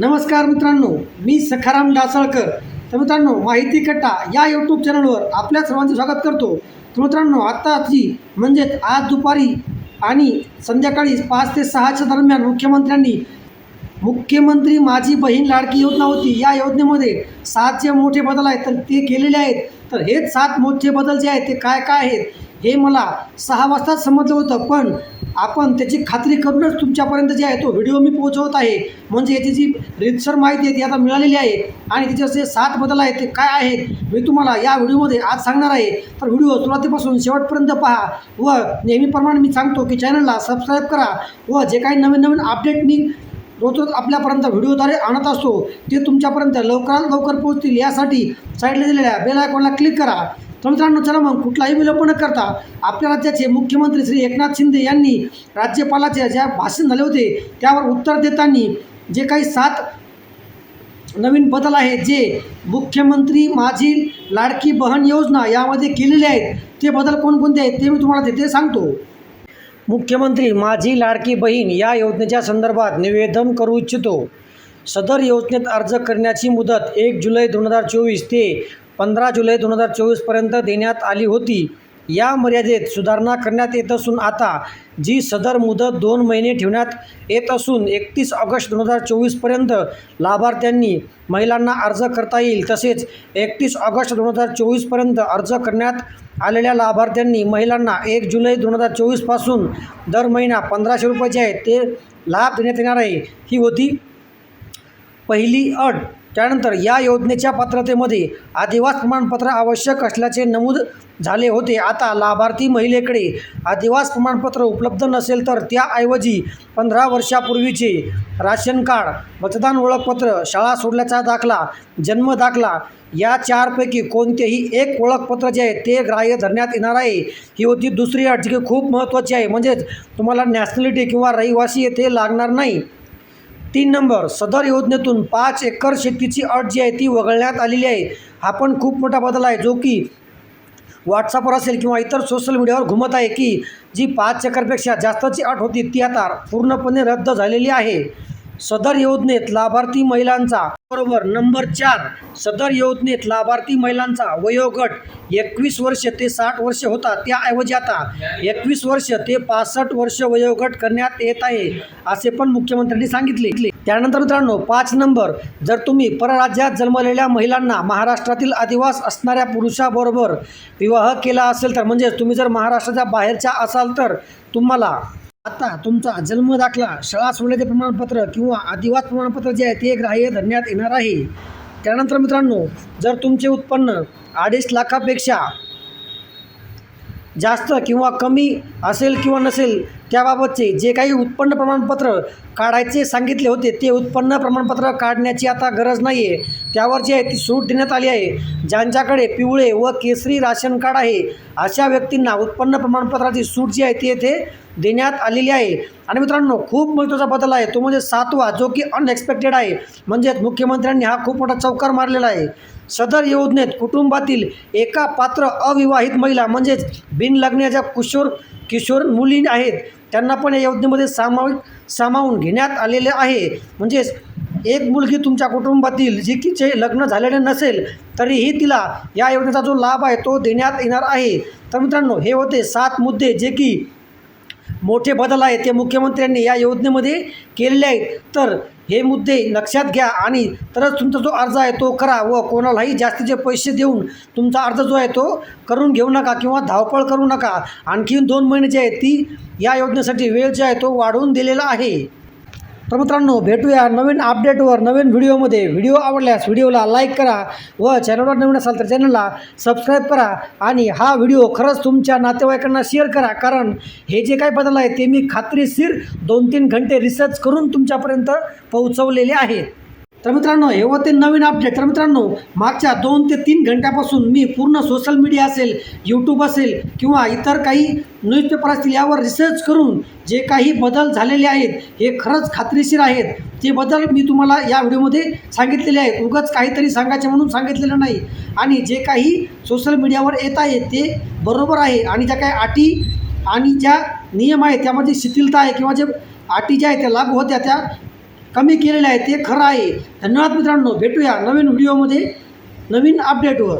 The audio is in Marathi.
नमस्कार मित्रांनो मी सखाराम डासळकर. तर मित्रांनो माहिती कट्टा या यूट्यूब चॅनलवर आपल्या सर्वांचे स्वागत करतो. तर मित्रांनो आत्ताची म्हणजेच आज दुपारी आणि संध्याकाळी पाच ते सहाच्या दरम्यान मुख्यमंत्र्यांनी मुख्यमंत्री माझी बहीण लाडकी योजना होती. या योजनेमध्ये सात जे मोठे बदल आहेत तर ते केलेले आहेत. तर हेच सात मोठे बदल जे आहेत ते काय काय आहेत हे मला सहा वाजताच समजलं होतं. पण आपण त्याची खात्री करूनच तुमच्यापर्यंत जे आहे तो व्हिडिओ मी पोहोचवत आहे. म्हणजे याची जी रितसर माहिती आहे ती आता मिळालेली आहे. आणि त्याचे जे सात बदल आहेत ते काय आहेत मी तुम्हाला या व्हिडिओमध्ये आज सांगणार आहे. तर व्हिडिओ सुरुवातीपासून शेवटपर्यंत पहा व नेहमीप्रमाणे मी सांगतो की चॅनलला सबस्क्राईब करा व जे काही नवीन नवीन अपडेट मी रोज रोज आपल्यापर्यंत व्हिडिओद्वारे आणत असतो ते तुमच्यापर्यंत लवकरात लवकर पोहोचतील. यासाठी साईडला दिलेल्या बेल आयकॉनला क्लिक करा. तर मित्रांनो चला मग कुठलाही विलंब न करता आपल्या राज्याचे मुख्यमंत्री श्री एकनाथ शिंदे यांनी राज्यपालाचे ज्या भाषण झाले होते त्यावर उत्तर देताना जे काही सात नवीन बदल आहेत जे मुख्यमंत्री माझी लाडकी बहन योजना यामध्ये केलेले आहेत ते बदल कोणकोणते आहेत ते मी तुम्हाला तिथे सांगतो. मुख्यमंत्री माझी लाडकी बहीण या योजनेच्या संदर्भात निवेदन करू इच्छितो. सदर योजनेत अर्ज करण्याची मुदत एक जुलै दोन हजार चोवीस ते पंधरा जुलै दोन हजार चोवीसपर्यंत देण्यात आली होती. या मर्यादेत सुधारणा करण्यात येत असून आता जी सदर मुदत दोन महिने ठेवण्यात येत असून एकतीस ऑगस्ट दोन हजार चोवीसपर्यंत लाभार्थ्यांनी महिलांना अर्ज करता येईल. तसेच एकतीस ऑगस्ट दोन हजार चोवीसपर्यंत अर्ज करण्यात आलेल्या लाभार्थ्यांनी महिलांना एक जुलै दोन हजार चोवीसपासून दर महिना पंधराशे रुपये जे ते लाभ देण्यात येणार आहे. ही होती पहिली अट. त्यानंतर या योजनेच्या पात्रतेमध्ये आदिवास प्रमाणपत्र आवश्यक असल्याचे नमूद झाले होते. आता लाभार्थी महिलेकडे आदिवास प्रमाणपत्र उपलब्ध नसेल तर त्याऐवजी पंधरा वर्षापूर्वीचे राशन कार्ड मतदान ओळखपत्र शाळा सोडल्याचा दाखला जन्म दाखला या चारपैकी कोणतेही एक ओळखपत्र जे आहे ते ग्राह्य धरण्यात येणार आहे. ही होती दुसरी अट जी खूप महत्त्वाची आहे. म्हणजेच तुम्हाला नॅशनॅलिटी किंवा रहिवासी येथे लागणार नाही. तीन नंबर सदर योजनेतून पाच एकर शेतीची अट जी आहे ती वगळण्यात आलेली आहे. हा पण खूप मोठा बदल आहे जो की व्हॉट्सअपवर असेल किंवा इतर सोशल मीडियावर घुमत आहे की जी पाच एकरपेक्षा जास्तची अट होती ती आता पूर्णपणे रद्द झालेली आहे. सदर योजनेत लाभार्थी महिलांचा बरोबर. नंबर चार सदर योजनेत लाभार्थी महिलांचा वयोगट एकवीस वर्ष ते साठ वर्ष होता. त्याऐवजी आता एकवीस वर्ष ते पासष्ट वर्ष वयोगट करण्यात येत आहे असे पण मुख्यमंत्र्यांनी सांगितले. त्यानंतर मित्रांनो पाच नंबर जर तुम्ही परराज्यात जन्मलेल्या महिलांना महाराष्ट्रातील आदिवास असणाऱ्या पुरुषाबरोबर विवाह केला असेल तर म्हणजेच तुम्ही जर महाराष्ट्राच्या बाहेरच्या असाल तर तुम्हाला आता तुमचा जन्म दाखला शाळा सोडण्याचे प्रमाणपत्र किंवा आदिवास प्रमाणपत्र जे आहे ते ग्राह्य धरण्यात येणार आहे. त्यानंतर मित्रांनो जर तुमचे उत्पन्न अडीच लाखापेक्षा जास्त किंवा कमी असेल किंवा नसेल त्याबाबतचे जे काही उत्पन्न प्रमाणपत्र काढायचे सांगितले होते ते उत्पन्न प्रमाणपत्र काढण्याची आता गरज नाही आहे त्यावर जी आहे ती सूट देण्यात आली आहे. ज्यांच्याकडे पिवळे व केसरी राशन कार्ड आहे अशा व्यक्तींना उत्पन्न प्रमाणपत्राची सूट जी आहे ती येथे देण्यात आलेली आहे. आणि मित्रांनो खूप महत्त्वाचा बदल आहे. तो म्हणजे सातवा जो की अनएक्सपेक्टेड आहे. म्हणजेच मुख्यमंत्र्यांनी हा खूप मोठा चौकार मारलेला आहे. सदर योजनेत कुटुंबातील एका पात्र अविवाहित महिला म्हणजेच बिनलग्नाच्या किशोर किशोर मुली आहेत. त्यांना पण या योजनेमध्ये सामाविक सामावून घेण्यात आलेले आहे. म्हणजेच एक मुलगी तुमच्या कुटुंबातील जी की जे लग्न झालेले नसेल तरीही तिला या योजनेचा जो लाभ आहे तो देण्यात येणार आहे. तर मित्रांनो हे होते सात मुद्दे जे की मोठे बदल आहेत. ते मुख्यमंत्र्यांनी या योजनेमध्ये केलेले आहेत. तर हे मुद्दे लक्षात घ्या आणि तरच तुमचा जो अर्ज आहे तो करा व कोणालाही जास्तीचे पैसे देऊन तुमचा अर्ज जो आहे तो करून घेऊ नका किंवा धावपळ करू नका. आणखीन दोन महिने जे आहेत ती या योजनेसाठी वेळ जे आहे तो वाढवून दिलेला आहे. तर मित्रांनो भेटूया नवीन अपडेटवर नवीन व्हिडिओमध्ये व्हिडिओ आवडल्यास व्हिडिओला लाईक करा व चॅनलवर नवीन असाल तर चॅनलला सबस्क्राईब करा आणि हा व्हिडिओ खरंच तुमच्या नातेवाईकांना शेअर करा. कारण हे जे काही बदल आहे ते मी खात्रीशीर दोन तीन घंटे रिसर्च करून तुमच्यापर्यंत पोहोचवलेले आहेत तर मित्रांनो हे होते नवीन अपडेट तर मित्रांनो मागच्या दोन ते तीन घंट्यापासून मी पूर्ण सोशल मीडिया असेल यूट्यूब असेल किंवा इतर काही न्यूजपेपर असतील यावर रिसर्च करून जे काही बदल झालेले आहेत हे खरंच खात्रीशीर आहेत. ते बदल मी तुम्हाला या व्हिडिओमध्ये सांगितलेले आहेत. उगाच काहीतरी सांगायचे म्हणून सांगितलेलं नाही. आणि जे काही सोशल मीडियावर येत आहे ते बरोबर आहे. आणि ज्या काही अटी आणि ज्या नियम आहेत त्यामध्ये शिथिलता आहे किंवा जे अटी ज्या आहेत त्या लागू होत्या त्या कमी केलेले आहे ते खरं आहे. धन्यवाद मित्रांनो भेटूया नवीन व्हिडिओमध्ये नवीन अपडेटवर